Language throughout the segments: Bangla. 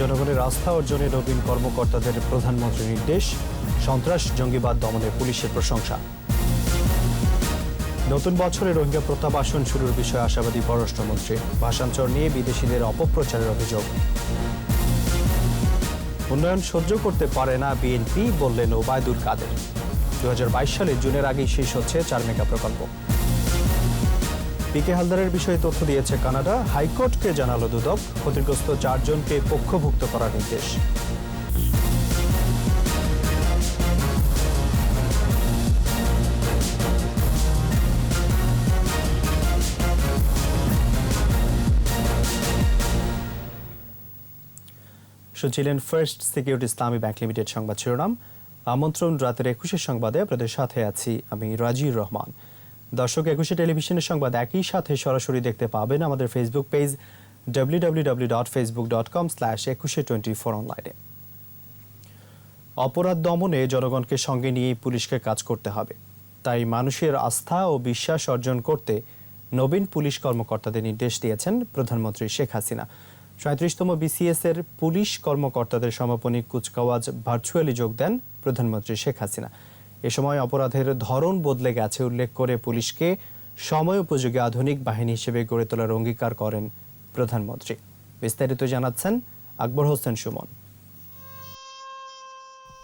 জনগণের আস্থা অর্জনে নবীন কর্মকর্তাদের প্রধানমন্ত্রীর নির্দেশ, সন্ত্রাস, জঙ্গিবাদ দমনে পুলিশের প্রশংসা। নতুন বছরে রোহিঙ্গা প্রত্যাবাসন শুরুর বিষয়ে আশাবাদী পররাষ্ট্রমন্ত্রী, ভাষান্তর নিয়ে বিদেশিদের অপপ্রচারের অভিযোগ। উন্নয়ন সহ্য করতে পারে না বিএনপি, বললেন ওবায়দুল কাদের। দু হাজার বাইশ সালে জুনের আগেই শেষ হচ্ছে চার মেগা প্রকল্প। পিকে হালদারের বিষয়ে তথ্য দিয়েছে কানাডা। হাইকোর্টকে জানালো দুদক। ক্ষতিগ্রস্ত চারজনকে পক্ষভুক্ত করার নির্দেশ। শুনছিলেন first security Islami bank limited সংবাদ শিরোনাম। আমন্ত্রণ রাতের একুশের সংবাদে আপনাদের সাথে আছি আমি রাজির রহমান। দর্শক, একুশে টেলিভিশনের সংবাদ একই সাথে সরাসরি দেখতে পাবেন আমাদের ফেসবুক পেজ ডাব্লিউ অনলাইনে অপরাধ দমনে জনগণকে সঙ্গে নিয়ে পুলিশকে কাজ করতে হবে। তাই মানুষের আস্থা ও বিশ্বাস অর্জন করতে নবীন পুলিশ কর্মকর্তাদের নির্দেশ দিয়েছেন প্রধানমন্ত্রী শেখ হাসিনা। সাঁত্রিশতম বিসিএস এর পুলিশ কর্মকর্তাদের সমাপনী কুচকাওয়াজ ভার্চুয়ালি যোগ দেন প্রধানমন্ত্রী শেখ হাসিনা। এ সময় অপরাধের ধরন বদলে গেছে উল্লেখ করে পুলিশকে সময় উপযোগী আধুনিক বাহিনী হিসেবে গড়ে তোলার অঙ্গীকার করেন প্রধানমন্ত্রী। বিস্তারিত জানাচ্ছেন আকবর হোসেন সুমন।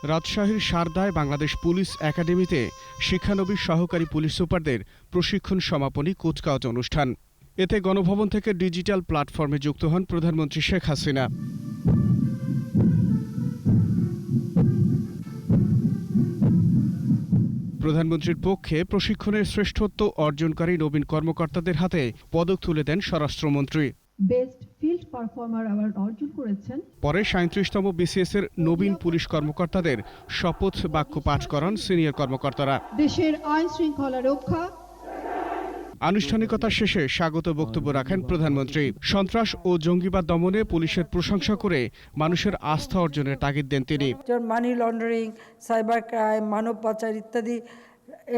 রাজশাহীর সারদায় বাংলাদেশ পুলিশ একাডেমিতে শিক্ষানবিশ সহকারী পুলিশ সুপারদের প্রশিক্ষণ সমাপনী কুচকাওয়াজ অনুষ্ঠান। এতে গণভবন থেকে ডিজিটাল প্ল্যাটফর্মে যুক্ত হন প্রধানমন্ত্রী শেখ হাসিনা। প্রধানমন্ত্রীর পক্ষে প্রশিক্ষণের শ্রেষ্ঠত্ব অর্জনকারী নবীন কর্মকর্তাদের হাতে পদক তুলে দেন স্বরাষ্ট্রমন্ত্রী। বেস্ট ফিল্ড পারফর্মার অ্যাওয়ার্ড অর্জন করেছেন। পরে সাঁত্রিশতম বিসিএস এর নবীন পুলিশ কর্মকর্তাদের শপথ বাক্য পাঠ করান সিনিয়র কর্মকর্তারা। দেশের আইন শৃঙ্খলা রক্ষা আনুষ্ঠানিকতা শেষে স্বাগত বক্তব্য রাখেন প্রধানমন্ত্রী। সন্ত্রাস ও জঙ্গিবাদ দমনে পুলিশের প্রশংসা করে মানুষের আস্থা অর্জনের তাগিদ দেন তিনি। মানি লন্ডারিং সাইবার ক্রাইম মানব পাচার ইত্যাদি,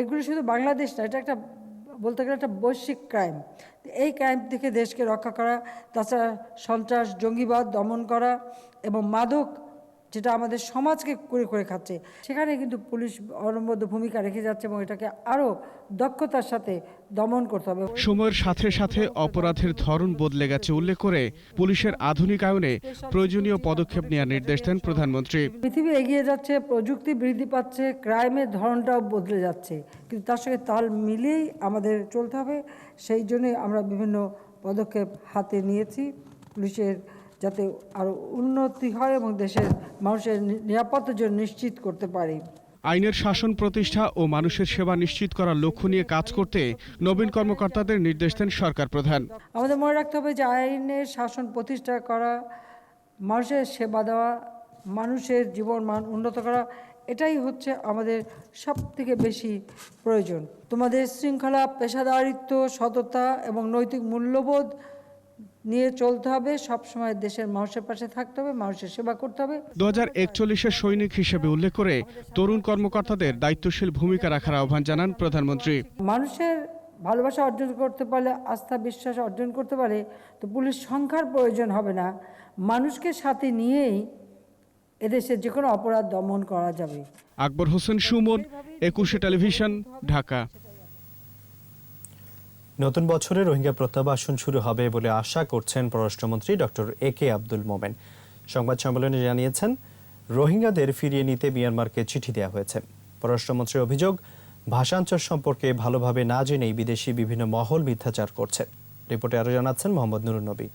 এগুলো শুধু বাংলাদেশ না, এটা একটা বলতে গেলে একটা বৈশ্বিক ক্রাইম এই ক্রাইম থেকে দেশকে রক্ষা করা, তাছাড়া সন্ত্রাস, জঙ্গিবাদ দমন করা এবং মাদক যেটা আমাদের সমাজকে করে করে খাচ্ছে। সেখানে কিন্তু পুলিশ অনবদ্য ভূমিকা রেখে যাচ্ছে এবং এটাকে আরও দক্ষতার সাথে দমন করতে হবে। সময়ের সাথে সাথে অপরাধের ধরন বদলে গেছে উল্লেখ করে পুলিশের আধুনিকায়নে প্রয়োজনীয় পদক্ষেপ নেওয়ার নির্দেশ দেন প্রধানমন্ত্রী। পৃথিবী এগিয়ে যাচ্ছে প্রযুক্তি বৃদ্ধি পাচ্ছে ক্রাইমের ধরনটাও বদলে যাচ্ছে। কিন্তু তার সঙ্গে তাল মিলিয়েই আমাদের চলতে হবে। সেই জন্যই আমরা বিভিন্ন পদক্ষেপ হাতে নিয়েছি। পুলিশের যাতে আরও উন্নতি হয় এবং দেশের মানুষের নিরাপত্তার জন্য নিশ্চিত করতে পারি। আইনের শাসন প্রতিষ্ঠা ও মানুষের সেবা নিশ্চিত করার লক্ষ্য নিয়ে কাজ করতে নবীন কর্মকর্তাদের নির্দেশ দেন সরকার প্রধান। আমাদের মনে রাখতে হবে যে আইনের শাসন প্রতিষ্ঠা করা মানুষের সেবা দেওয়া মানুষের জীবন মান উন্নত করা এটাই হচ্ছে আমাদের সব থেকে বেশি প্রয়োজন। তোমাদের শৃঙ্খলা পেশাদারিত্ব সততা এবং নৈতিক মূল্যবোধ নিয়ে চলতে হবে সবসময় দেশের মানুষের পাশে থাকতে হবে মানুষের সেবা করতে হবে। দু হাজার সৈনিক হিসেবে উল্লেখ করে তরুণ কর্মকর্তাদের দায়িত্বশীল ভূমিকা রাখার আহ্বান জানান প্রধানমন্ত্রী। মানুষের ভালোবাসা অর্জন করতে পারলে আস্থা বিশ্বাস অর্জন করতে পারে তো পুলিশ সংখ্যার প্রয়োজন হবে না। মানুষকে সাথে নিয়েই এদেশে যে কোনো অপরাধ দমন করা যাবে। আকবর হোসেন সুমন একুশে টেলিভিশন ঢাকা। নতুন বছরে রোহিঙ্গা প্রত্যাবাসন শুরু হবে বলে আশা করছেন পররাষ্ট্রমন্ত্রী ডক্টর এ কে আব্দুল মোমেন। সংবাদ সম্মেলনে জানিয়েছেন, রোহিঙ্গাদের ফিরিয়ে নিতে মিয়ানমারকে চিঠি দেওয়া হয়েছে। পররাষ্ট্রমন্ত্রীর অভিযোগ, ভাষাঞ্চল সম্পর্কে ভালোভাবে না জেনেই বিদেশি বিভিন্ন মহল মিথ্যাচার করছে। রিপোর্টে আরও জানাচ্ছেন মোহাম্মদ নুরুন নবী।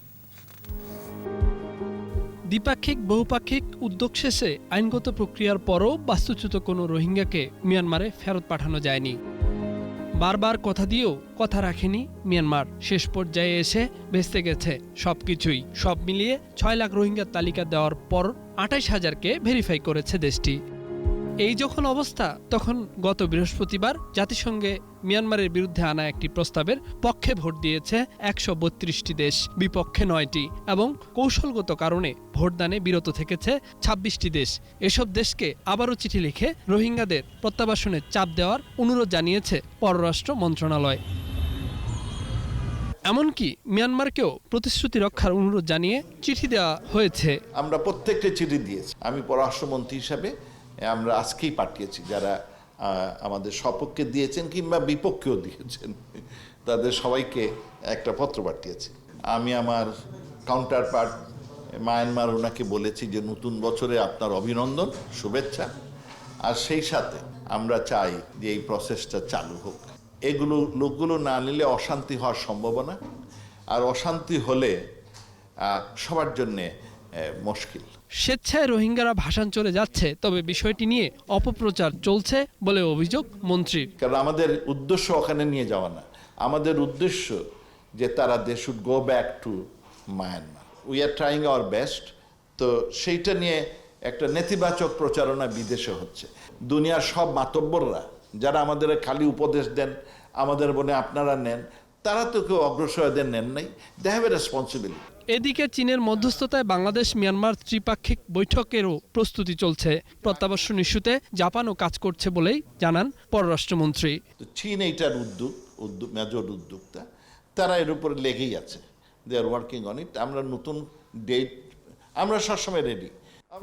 দ্বিপাক্ষিক, বহুপাক্ষিক উদ্যোগ শেষে আইনগত প্রক্রিয়ার পরও বাস্তুচ্যুত কোনো রোহিঙ্গাকে মিয়ানমারে ফেরত পাঠানো যায়নি। বারবার কথা দিয়েও কথা রাখেনি মিয়ানমার। শেষ পর্যায়ে এসে ভেস্তে গেছে সব কিছুই সব মিলিয়ে ছয় লাখ রোহিঙ্গার তালিকা দেওয়ার পর আঠাইশ হাজারকে ভেরিফাই করেছে দেশটি। এই যখন অবস্থা, তখন গত বৃহস্পতিবার জাতিসংঘে মিয়ানমারের বিরুদ্ধে আনা একটি প্রস্তাবের পক্ষে ভোট দিয়েছে একশো বত্রিশটি দেশ, বিপক্ষে নয়টি এবং কৌশলগত কারণে ভোটদানে বিরত থেকেছে ছাব্বিশটি দেশ। এসব দেশকে আবারও চিঠি লিখে রোহিঙ্গাদের প্রত্যাবাসনের চাপ দেওয়ার অনুরোধ জানিয়েছে পররাষ্ট্র মন্ত্রণালয়। এমনকি মিয়ানমারকেও প্রতিশ্রুতি রক্ষার অনুরোধ জানিয়ে চিঠি দেওয়া হয়েছে। আমরা প্রত্যেকটা চিঠি দিয়েছি। আমি পররাষ্ট্রমন্ত্রী হিসাবে আমরা আজকেই পাঠিয়েছি, যারা আমাদের সপক্ষে দিয়েছেন কিংবা বিপক্ষেও দিয়েছেন, তাদের সবাইকে একটা পত্র পাঠিয়েছি। আমি আমার কাউন্টার পার্ট মায়ানমার ওনাকে বলেছি যে, নতুন বছরে আপনার অভিনন্দন, শুভেচ্ছা। আর সেই সাথে আমরা চাই যে, এই প্রসেসটা চালু হোক। এগুলো, লোকগুলো না নিলে অশান্তি হওয়ার সম্ভাবনা। আর অশান্তি হলে সবার জন্যে মুশকিল। স্বেচ্ছায় রোহিঙ্গারা ভাসান চলে যাচ্ছে তবে বিষয়টি নিয়ে অপপ্রচার চলছে বলে অভিযোগ মন্ত্রীর। কারণ আমাদের উদ্দেশ্য ওখানে নিয়ে যাওয়া না। আমাদের উদ্দেশ্য যে তারা they should go back to Myanmar. We are trying our best. তো সেইটা নিয়ে একটা নেতিবাচক প্রচারণা বিদেশে হচ্ছে। দুনিয়ার সব মাতব্বররা যারা আমাদের খালি উপদেশ দেন আমাদের বনে আপনারা নেন তারা তো কেউ অগ্রসরদের নেন নাই। দে হ্যাভ এ রেসপন্সিবিলিটি এদিকে চীনের মধ্যস্থতায় বাংলাদেশ মিয়ানমার ত্রিপাক্ষিক বৈঠকেরও প্রস্তুতি চলছে। প্রত্যাবর্ষণ ইস্যুতে জাপানও কাজ করছে বলেই জানান পররাষ্ট্রমন্ত্রী। চীন এইটার উদ্যোগ উদ্যোগ মেজর উদ্যোক্তা তারা এর উপরে লেগেই আছে। দে আর ওয়ার্কিং অন ইট আমরা নতুন ডেট আমরা সবসময় রেডি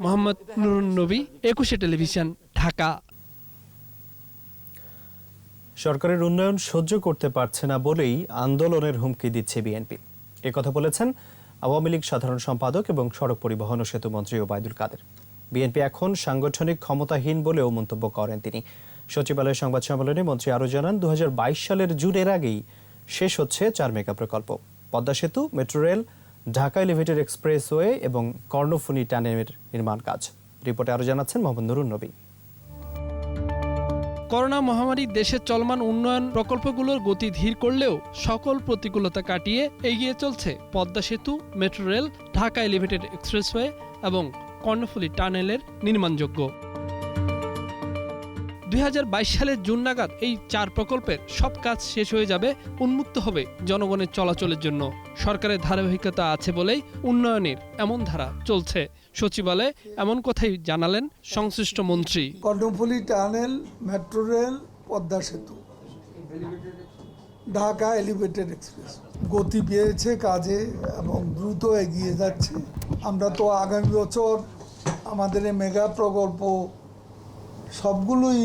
মোহাম্মদ নুরুন নবী একুশে টেলিভিশন ঢাকা। সরকারের উন্নয়ন সহ্য করতে পারছে না বলেই আন্দোলনের হুমকি দিচ্ছে বিএনপি। কথা বলেছেন আওয়ামী লীগ সাধারণ সম্পাদক এবং সড়ক পরিবহন ও সেতু মন্ত্রী ওবায়দুল কাদের। বিএনপি এখন সাংগঠনিক ক্ষমতাহীন বলেও মন্তব্য করেন তিনি। সচিবালয়ের সংবাদ সম্মেলনে মন্ত্রী আরও জানান দু হাজার বাইশ সালের জুনের আগেই শেষ হচ্ছে চার মেগা প্রকল্প। পদ্মা সেতু, metro rail, Dhaka elevated expressway এবং কর্ণফুনি টানেলের নির্মাণ কাজ। রিপোর্টে আরও জানাচ্ছেন মোহাম্মদ নুরুন নবী। করোনা মহামারী দেশের চলমান উন্নয়ন প্রকল্পগুলোর গতি ধীর করলেও সকল প্রতিকূলতা কাটিয়ে এগিয়ে চলছে পদ্মা সেতু, metro rail, Dhaka elevated expressway এবং কর্ণফুলী টানেলের নির্মাণযোগ্য। দুই হাজার বাইশ সালের জুন নাগাদ এই চার প্রকল্পের সব কাজ শেষ হয়ে যাবে, উন্মুক্ত হবে জনগণের চলাচলের জন্য। সরকারের ধারাবাহিকতা আছে বলেই উন্নয়নের এমন ধারা চলছে। সচিবালয়ে এমন কথাই জানালেন সংশ্লিষ্ট মন্ত্রী। Karnaphuli tunnel, metro rail, Padma সেতু। Dhaka elevated express. গতি পেয়েছে কাজে এবং দ্রুত এগিয়ে যাচ্ছে। আমরা তো আগামী বছর আমাদের মেগা প্রকল্প সবগুলোই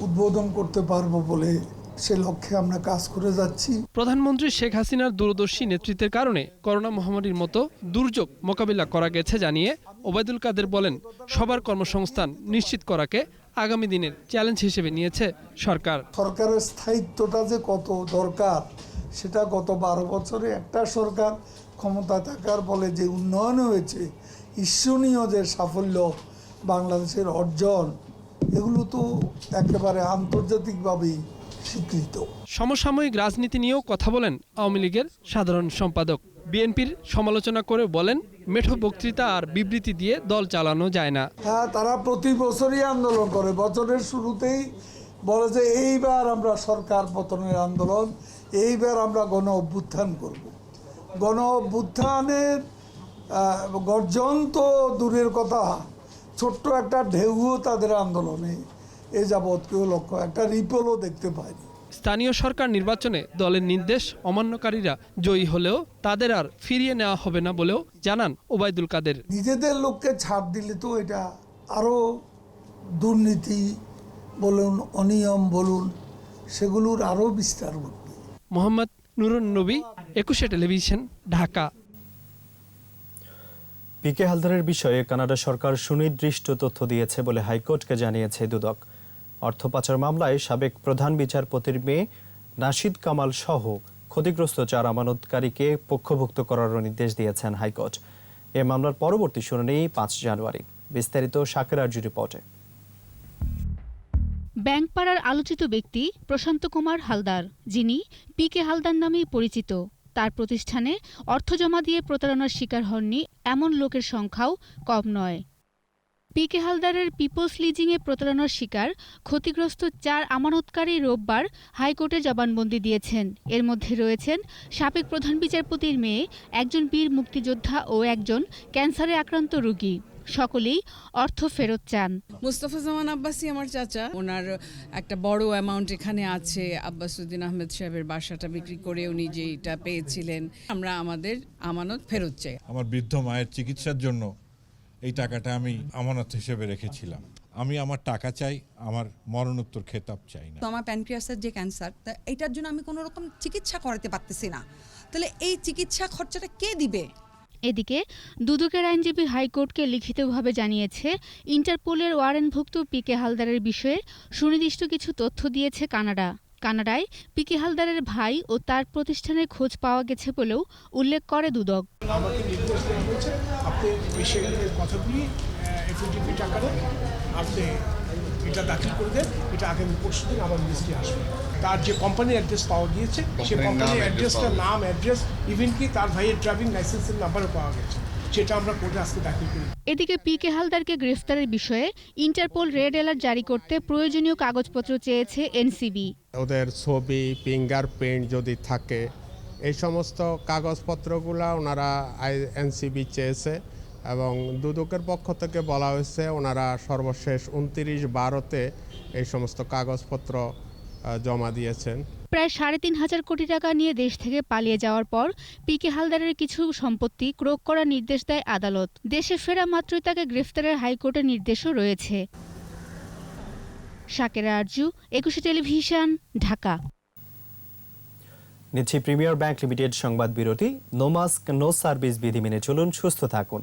উদ্বোধন করতে পারব বলে সে লক্ষ্যে আমরা কাজ করে যাচ্ছি। প্রধানমন্ত্রী শেখ হাসিনার দূরদর্শী নেতৃত্বের কারণে করোনা মহামারীর মতো দুর্যোগ মোকাবিলা করা গেছে জানিয়ে ওবায়দুল কাদের বলেন সবার কর্মসংস্থান নিশ্চিত করাকে আগামী দিনের চ্যালেঞ্জ হিসেবে নিয়েছে সরকার। সরকারের স্থায়িত্বটা যে কত দরকার সেটা গত বারো বছরে একটা সরকার ক্ষমতা থাকার ফলে যে উন্নয়ন হয়েছে ঈশ্বনীয় যে সাফল্য বাংলাদেশের অর্জন এগুলো তো একেবারে আন্তর্জাতিকভাবেই স্বীকৃত। সমসাময়িক রাজনীতি নিয়েও কথা বলেন আওয়ামী লীগের সাধারণ সম্পাদক। বিএনপির সমালোচনা করে বলেন মেঠো বক্তৃতা আর বিবৃতি দিয়ে দল চালানো যায় না। হ্যাঁ তারা প্রতি বছরই আন্দোলন করে। বছরের শুরুতেই বলে যে এইবার আমরা সরকার পতনের আন্দোলন এইবার আমরা গণ অভ্যুত্থান করব। গণ অভ্যুত্থানের গর্জন তো দূরের কথা ছোট্ট একটা ঢেউও তাদের আন্দোলনে এ যাবৎ কেউ লক্ষ্য। একটা রিপলও দেখতে পায়নি স্থানীয় সরকার নির্বাচনে দলের নির্দেশ অমান্যকারীরা জয়ী হলেও তাদের আর ফিরিয়ে নেওয়া হবে না বলেও জানান ওবায়দুল কাদের। নিজেদের লোককে ছাড় দিলে তো এটা আরও দুর্নীতি বলুন অনিয়ম বলুন সেগুলোর আরও বিস্তার ঘটবে। মোহাম্মদ নুরুন নবী একুশে টেলিভিশন ঢাকা। পিকে হালদারের বিষয়ে কানাডা সরকার সুনির্দিষ্ট তথ্য দিয়েছে বলে হাইকোর্টকে জানিয়েছে দুদক। অর্থ পাচার মামলায় সাবেক প্রধান বিচারপতির মেয়ে নাশিদ কামাল সহ ক্ষতিগ্রস্ত চার আমানতকারীকে পক্ষভুক্ত করারও নির্দেশ দিয়েছেন হাইকোর্ট। এ মামলার পরবর্তী শুনানি পাঁচ জানুয়ারি। বিস্তারিত শাকের আরজি রিপোর্টে। ব্যাংকপাড়ার আলোচিত ব্যক্তি প্রশান্ত কুমার হালদার, যিনি পি কে হালদার নামেই পরিচিত। তার প্রতিষ্ঠানে অর্থ জমা দিয়ে প্রতারণার শিকার হননি এমন লোকের সংখ্যাও কম নয়। পিকে হালদারের পিপলস লিজিংয়ে প্রতারণার শিকার ক্ষতিগ্রস্ত চার আমানতকারী রোববার হাইকোর্টে জবানবন্দি দিয়েছেন। এর মধ্যে রয়েছেন সাবেক প্রধান বিচারপতির মেয়ে, একজন বীর মুক্তিযোদ্ধা ও একজন ক্যান্সারে আক্রান্ত রোগী। সকলেই অর্থ ফেরত চান। মুস্তফা জামান আব্বাসি আমার চাচা ওনার একটা বড় অ্যামাউন্ট এখানে আছে আব্বাসুদ্দিন আহমেদ সাহেবের বাসাটা বিক্রি করে উনি যেটা পেয়েছিলেন। আমরা আমাদের আমানত ফেরত চাই। আমার বৃদ্ধ মায়ের চিকিৎসার জন্য এই টাকাটা আমি আমানত হিসেবে রেখেছিলাম। আমি আমার টাকা চাই আমার মরণোত্তর খেতাব চাই না। তো আমার প্যানক্রিয়াসের যে ক্যান্সার তা এটার জন্য আমি কোনো রকম চিকিৎসা করাতে পারতেছি না। তাহলে এই চিকিৎসা খরচাটা কে দিবে? এদিকে দুদকের আইনজীবী হাইকোর্টকে লিখিতভাবে জানিয়েছে, ইন্টারপোলের ওয়ারেন্টভুক্ত পিকে হালদারের বিষয়ে সুনির্দিষ্ট কিছু তথ্য দিয়েছে কানাডা। কানাডায় পিকে হালদারের ভাই ও তার প্রতিষ্ঠানের খোঁজ পাওয়া গেছে বলেও উল্লেখ করে দুদক। এটা দাখিল করে দেন, এটা আগামী পরশু দিন আসবে। তার যে কোম্পানির অ্যাড্রেস পাওয়া গিয়েছে সেই কোম্পানির অ্যাড্রেসটা নাম অ্যাড্রেস ইভেন কি তার ভাইয়ের ড্রাইভিং লাইসেন্সের নাম্বারও পাওয়া গেছে সেটা আমরা কোর্টে আজকে দাখিল করি। এদিকে পিকে হালদারকে গ্রেফতারের বিষয়ে ইন্টারপোল রেড অ্যালার্ট জারি করতে প্রয়োজনীয় কাগজপত্র চেয়েছে এনসিবি ওদের ছবি ফিঙ্গারপ্রিন্ট যদি থাকে এই সমস্ত কাগজপত্রগুলো ওনারা আই এনসিবি চেয়েছে এবং দুদকের পক্ষ থেকে বলা হয়েছে ওনারা সর্বশেষ উনতিরিশ বারোতে এই সমস্ত কাগজপত্র জমা দিয়েছেন। প্রায় সাড়ে তিন হাজার কোটি টাকা নিয়ে দেশ থেকে পালিয়ে যাওয়ার পর পিকে হালদারের কিছু সম্পত্তি ক্রোক করার নির্দেশ দেয় আদালত। দেশে ফেরা মাত্রই তাকে গ্রেফতারের হাইকোর্টের নির্দেশও রয়েছে। শাকেরা আরজু একুশে টেলিভিশন ঢাকা। নিচ্ছি প্রিমিয়ার ব্যাংক লিমিটেড সংবাদ বিরতি। নো মাস্ক নো সার্ভিস বিধি মেনে চলুন সুস্থ থাকুন।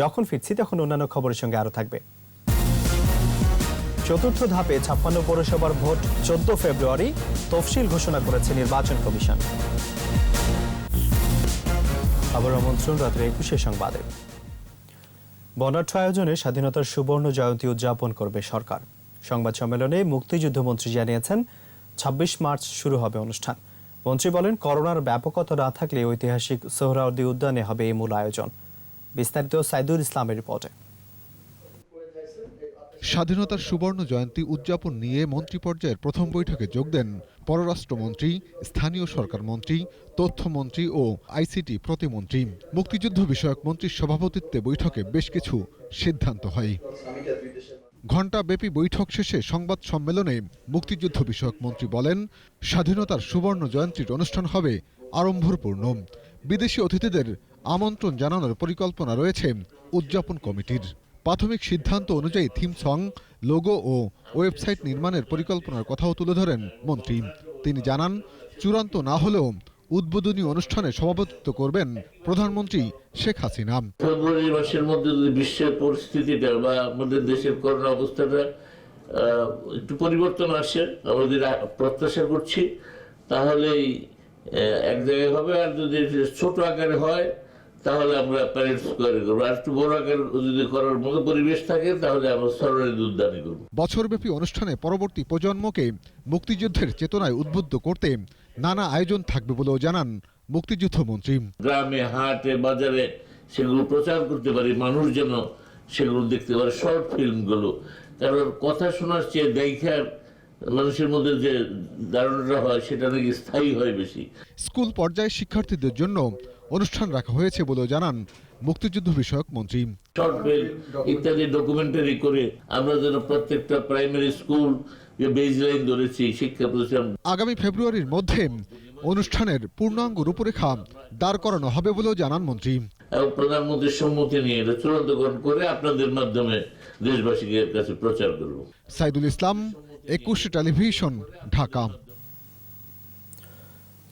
যখন ফিরছি তখন অন্যান্য খবরের সঙ্গে আরও থাকবে। চতুর্থ ধাপে ছাপ্পান্ন পৌরসভার ভোট চোদ্দ ফেব্রুয়ারি তফসিল ঘোষণা করেছে নির্বাচন কমিশন। আবার আমন্ত্রণ রাত্রে একুশে সংবাদে। বর্ণাঢ্য আয়োজনে স্বাধীনতার সুবর্ণ জয়ন্তী উদযাপন করবে সরকার। সংবাদ সম্মেলনে মুক্তিযুদ্ধমন্ত্রী জানিয়েছেন ২৬ মার্চ শুরু হবে অনুষ্ঠান। মন্ত্রী বলেন, করোনার ব্যাপকতা না থাকলে ঐতিহাসিক সোহরাওয়ার্দী উদ্যানে হবে এই মূল আয়োজন। বিস্তারিত সাইদুল ইসলামের রিপোর্টে। স্বাধীনতার সুবর্ণ জয়ন্তী উদযাপন নিয়ে মন্ত্রী পর্যায়ের প্রথম বৈঠকে যোগ দেন পররাষ্ট্রমন্ত্রী, স্থানীয় সরকার মন্ত্রী তথ্যমন্ত্রী ও আইসিটি প্রতিমন্ত্রী। মুক্তিযুদ্ধ বিষয়ক মন্ত্রীর সভাপতিত্বে বৈঠকে বেশ কিছু সিদ্ধান্ত হয়। ঘণ্টাব্যাপী বৈঠক শেষে সংবাদ সম্মেলনে মুক্তিযুদ্ধ বিষয়ক মন্ত্রী বলেন, স্বাধীনতার সুবর্ণ জয়ন্তীর অনুষ্ঠান হবে আড়ম্বরপূর্ণ। বিদেশি অতিথিদের আমন্ত্রণ জানানোর পরিকল্পনা রয়েছে উদযাপন কমিটির। প্রাথমিক সিদ্ধান্ত অনুযায়ী থিম সং, লোগো ও ওয়েবসাইট নির্মাণের পরিকল্পনার কথাও তুলে ধরেন মন্ত্রী। তিনি জানান, চূড়ান্ত না হলেও উদ্বোধনী অনুষ্ঠানে সভাপতিত্ব করবেন প্রধানমন্ত্রী শেখ হাসিনা। ফেব্রুয়ারি মাসের মধ্যে যদি বিশ্বের পরিস্থিতিটা বা আমাদের দেশের করোনা অবস্থাটা একটু পরিবর্তন আসে আমাদের আ- প্রত্যাশা করছি, তাহলেই এক জায়গায় হবে। আর যদি ছোট আকারে হয় তাহলে আমরা প্যারেড স্কোয়ারে করব আর একটু বড় আকার যদি করার মতো পরিবেশ থাকে তাহলে আমরা সরকারি উদ্যানে করব। বছরব্যাপী অনুষ্ঠানে পরবর্তী প্রজন্মকে মুক্তিযুদ্ধের চেতনায় উদ্বুদ্ধ করতে নানা আয়োজন থাকবে বলেও জানান মুক্তিযুদ্ধ মন্ত্রী। গ্রামে হাটে বাজারে সেগুলো প্রচার করতে পারি মানুষ যেন সেগুলো দেখতে পারে শর্ট ফিল্মগুলো। কারণ কথা শোনার চেয়ে দেখার মানুষের মধ্যে যে ধারণাটা হয় সেটা নাকি স্থায়ী হয় বেশি। স্কুল পর্যায়ে শিক্ষার্থীদের জন্য অনুষ্ঠান রাখা হয়েছে বলেও জানান মুক্তিযুদ্ধ বিষয়ক মন্ত্রী। শর্ট ফিল্ম ইত্যাদি ডকুমেন্টারি করে আমরা যেন প্রত্যেকটা প্রাইমারি স্কুল যে বেজ লাইন ধরেছি শিক্ষা প্রতিষ্ঠান। আগামী ফেব্রুয়ারির মধ্যে অনুষ্ঠানের পূর্ণাঙ্গ রূপরেখা দাঁড় করানো হবে বলেও জানান মন্ত্রী। এবং প্রধানমন্ত্রীর সম্মতি নিয়ে এটা চূড়ান্তকরণ করে আপনাদের মাধ্যমে দেশবাসীকে কাছে প্রচার করব। সাইদুল ইসলাম একুশ টেলিভিশন ঢাকা।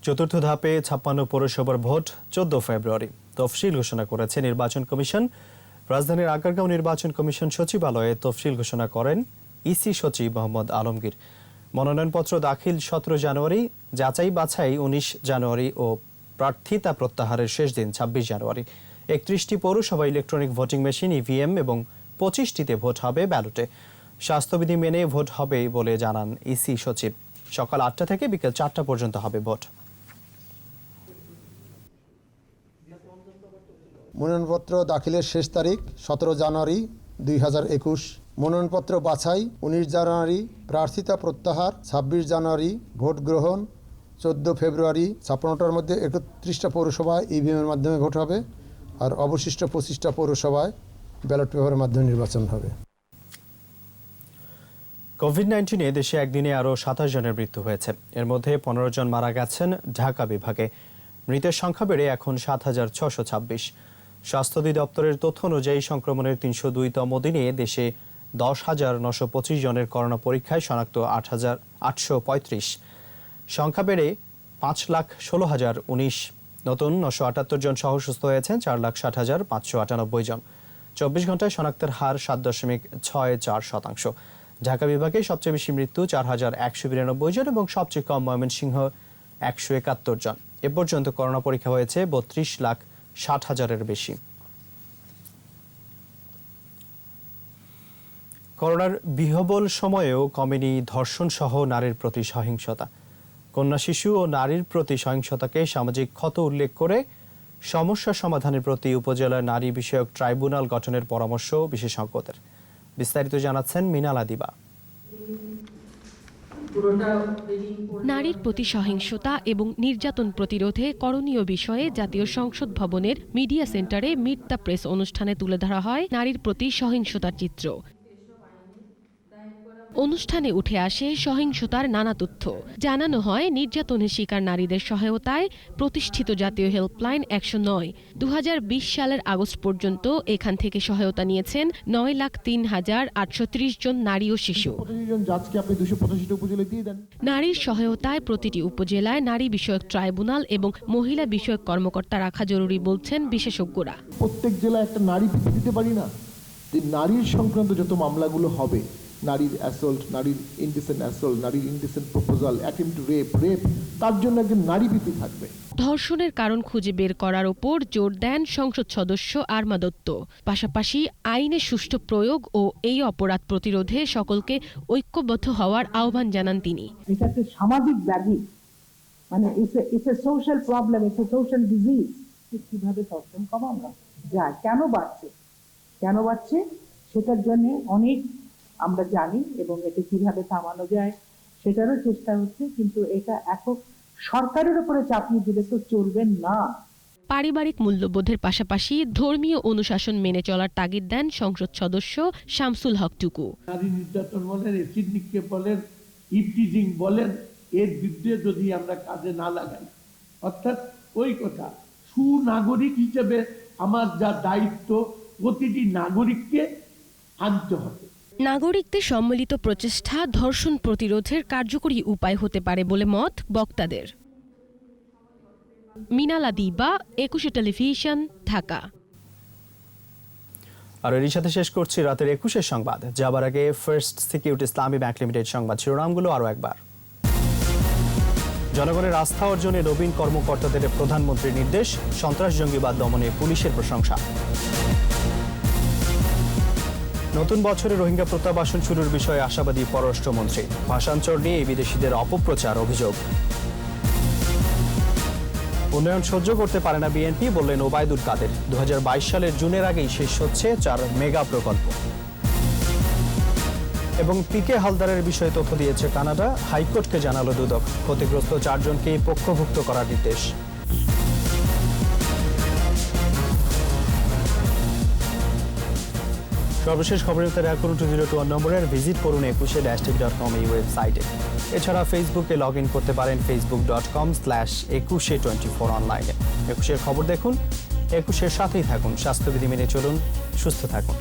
চতুর্থ ধাপে ছাপ্পান্ন পৌরসভার ভোট চোদ্দ ফেব্রুয়ারি। তফসিল ঘোষণা করেছে নির্বাচন কমিশন। রাজধানীর আগারগাঁও নির্বাচন কমিশন সচিবালয়ে তফসিল ঘোষণা করেন ইসি সচিব মোহাম্মদ আলমগীর। মনোনয়নপত্র দাখিল সতেরো জানুয়ারি, যাচাই বাছাই উনিশ জানুয়ারি ও প্রার্থিতা প্রত্যাহারের শেষ দিন ছাব্বিশ জানুয়ারি। একত্রিশটি পৌরসভা ইলেকট্রনিক ভোটিং মেশিন, ইভিএম এবং পঁচিশটিতে ভোট হবে ব্যালটে। স্বাস্থ্যবিধি মেনে ভোট হবে বলে জানান ইসি সচিব। সকাল আটটা থেকে বিকেল চারটা পর্যন্ত হবে ভোট। মনোনয়নপত্র দাখিলের শেষ তারিখ সতেরো জানুয়ারি দুই হাজার একুশ। মনোনয়নপত্র বাছাই উনিশ জানুয়ারি প্রার্থিতা প্রত্যাহার, ছাব্বিশ জানুয়ারি ভোট গ্রহণ, চোদ্দ ফেব্রুয়ারি ছাপ্পান্নটার মধ্যে একত্রিশটা পৌরসভায় ইভিএমের মাধ্যমে ভোট হবে আর অবশিষ্ট পঁচিশটা পৌরসভায় ব্যালট পেপারের মাধ্যমে নির্বাচন হবে। কোভিড নাইন্টিনে দেশে একদিনে আরও সাতাশ জনের মৃত্যু হয়েছে। এর মধ্যে পনেরো জন মারা গেছেন ঢাকা বিভাগে। মৃতের সংখ্যা বেড়ে এখন সাত হাজার ছশো ছাব্বিশ। স্বাস্থ্য অধিদপ্তরের তথ্য অনুযায়ী সংক্রমণের তিনশো দুইতম দিনে দেশে দশ হাজার নশো পঁচিশ জনের করোনা পরীক্ষায় শনাক্ত আট হাজার আটশো পঁয়ত্রিশ। সংখ্যা বেড়ে পাঁচ লাখ ষোলো হাজার উনিশ। নতুন নশো আটাত্তর জন সহ সুস্থ হয়েছেন, চার লাখ ষাট হাজার পাঁচশো আটানব্বই জন। চব্বিশ ঘন্টায় শনাক্তের হার সাত দশমিক ছয় চার শতাংশ। ঢাকা বিভাগে সবচেয়ে বেশি মৃত্যু চার হাজার একশো বিরানব্বই জন এবং সবচেয়ে কম ময়মনসিংহ একশো একাত্তর জন। এ পর্যন্ত করোনা পরীক্ষা হয়েছে বত্রিশ লাখ ষাট হাজারের বেশি। করোনার বিহবল সময়েও কমেনি ধর্ষণ সহ নারীর প্রতি সহিংসতা। কন্যা শিশু ও নারীর প্রতি সহিংসতাকে সামাজিক ক্ষত উল্লেখ করে সমস্যা সমাধানের প্রতি উপজেলা নারী বিষয়ক ট্রাইব্যুনাল গঠনের পরামর্শ বিশেষজ্ঞদের। বিস্তারিত জানাচ্ছেন মিনালা দিবা। নারীর প্রতি সহিংসতা এবং নির্যাতন প্রতিরোধে করণীয় বিষয়ে জাতীয় সংসদ ভবনের মিডিয়া সেন্টারে মিট দ্য প্রেস অনুষ্ঠানে তুলে ধরা হয় নারীর প্রতি সহিংসতার চিত্র। অনুষ্ঠানে উঠে আসে সহিংসতার নানা তথ্য। জানানো হয় নির্যাতনের শিকার নারীদের সহায়তায় প্রতিষ্ঠিত জাতীয় হেল্পলাইন একশো নয়। দু সালের আগস্ট পর্যন্ত এখান থেকে সহায়তা নিয়েছেন নয় লাখ তিন হাজার আটশো ত্রিশ জন নারী ও শিশু। নারীর সহায়তায় প্রতিটি উপজেলায় নারী বিষয়ক ট্রাইব্যুনাল এবং মহিলা বিষয়ক কর্মকর্তা রাখা জরুরি বলছেন বিশেষজ্ঞরা। প্রত্যেক জেলায় একটা নারী দিতে পারি না। নারীর সংক্রান্ত যত মামলাগুলো হবে নারীর অ্যাসল্ট নারীর ইনডিসেন্ট অ্যাসল্ট নারীর indecent proposal attempt to rape rape তার জন্য একজন নারী পিপি থাকবে। ধর্ষণের কারণ খুঁজে বের করার ওপর জোর দেন সংসদ সদস্য আরমা দত্ত। পাশাপাশি আইনের সুষ্ঠু প্রয়োগ ও এই অপরাধ প্রতিরোধে সকলকে ঐক্যবদ্ধ হওয়ার আহ্বান জানান তিনি। এটা একটা সামাজিক ব্যাধি। মানে it's a social problem it's a social disease কীভাবে ধর্ষণ কমানো যায় কেন বাড়ছে? কেন বাড়ছে? সেটার জন্য অনেক আমরা জানি এবং এটা কীভাবে থামানো যায় সেটারও চেষ্টা হচ্ছে কিন্তু এটা একক সরকারের উপরে চাপিয়ে দিলে তো চলবে না। পারিবারিক মূল্যবোধের পাশাপাশি ধর্মীয় অনুশাসন মেনে চলার তাগিদ দেন সংসদ সদস্য শামসুল হক টুকু। নারী নির্যাতন বলেন এসিড নিক্ষেপ বলেন ইপটিজিং বলেন এর বিরুদ্ধে যদি আমরা কাজে না লাগাই অর্থাৎ ওই কথা সুনাগরিক হিসেবে আমার যা দায়িত্ব প্রতিটি নাগরিককে আনতে হবে। নাগরিকদের সম্মিলিত প্রচেষ্টা ধর্ষণ প্রতিরোধের কার্যকরী উপায় হতে পারে বলে মত বক্তাদের। মিনালা দিবা, একুশে টেলিভিশন, ঢাকা। আর এরই সাথে শেষ করছি রাতের একুশের সংবাদ। যাবার আগে first security Islami bank limited সংবাদ শিরোনামগুলো আরও একবার। জনগণের আস্থা অর্জনে নবীন কর্মকর্তাদের প্রধানমন্ত্রীর নির্দেশ, সন্ত্রাস জঙ্গিবাদ দমনে পুলিশের প্রশংসা। নতুন বছরে রোহিঙ্গা প্রত্যাবাসন শুরুর বিষয়ে আশাবাদী পররাষ্ট্রমন্ত্রী। ভাষান্তর নিয়ে বিদেশিদের অপপ্রচার অভিযোগ। উন্নয়ন সহ্য করতে পারে না বিএনপি, বললেন ওবায়দুল কাদের। দু হাজার বাইশ সালের জুনের আগেই শেষ হচ্ছে চার মেগা প্রকল্প। এবং পিকে হালদারের বিষয়ে তথ্য দিয়েছে কানাডা, হাইকোর্টকে জানালো দুদক। ক্ষতিগ্রস্ত চারজনকে পক্ষভুক্ত করার নির্দেশ। সর্বশেষ খবরের দেখা এখন টু জিরো টু ওয়ান নম্বরের ভিজিট করুন Ekushey dash TV dot com এই ওয়েবসাইটে এছাড়া ফেসবুকে লগ ইন করতে পারেন Facebook dot com slash Ekushey twenty four অনলাইনে একুশের খবর দেখুন, একুশের সাথেই থাকুন। স্বাস্থ্যবিধি মেনে চলুন, সুস্থ থাকুন।